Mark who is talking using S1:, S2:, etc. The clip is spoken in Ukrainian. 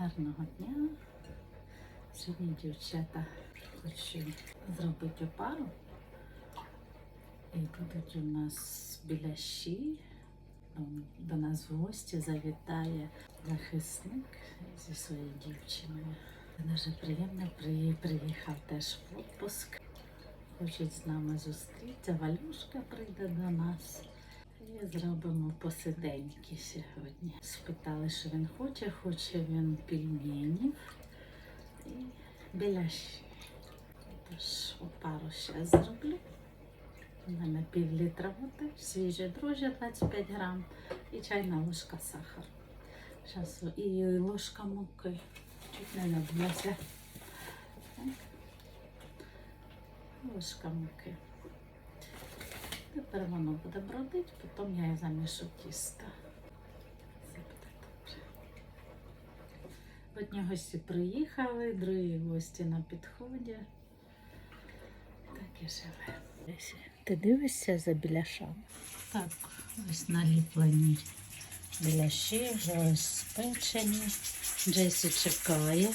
S1: Гарного дня. Сьогодні дівчата хочу зробити опару. І будуть у нас біляші. Ем, До нас в гості завітає захисник зі своєю дівчиною. Дуже приємно приїхав теж в відпуск. Хочуть з нами зустрітися. Валюшка прийде до нас. І зробимо посиденьки сьогодні. Спитали, що він хоче. Хоче він пельменів і біляші. Тож опару ще зроблю. У мене пів літра води, свіже дрожжя 25 грам і чайна ложка сахару. Зараз і ложка муки. Чуть не набулася. Ложка муки. Тепер воно буде бродити, потім я замішу тісто. Все буде добре. Одні гості приїхали, другі гості на підході. Так і живе. Ти дивишся за біляшами? Так, ось наліплені біляші, вже ось спечені. Джесі чекає.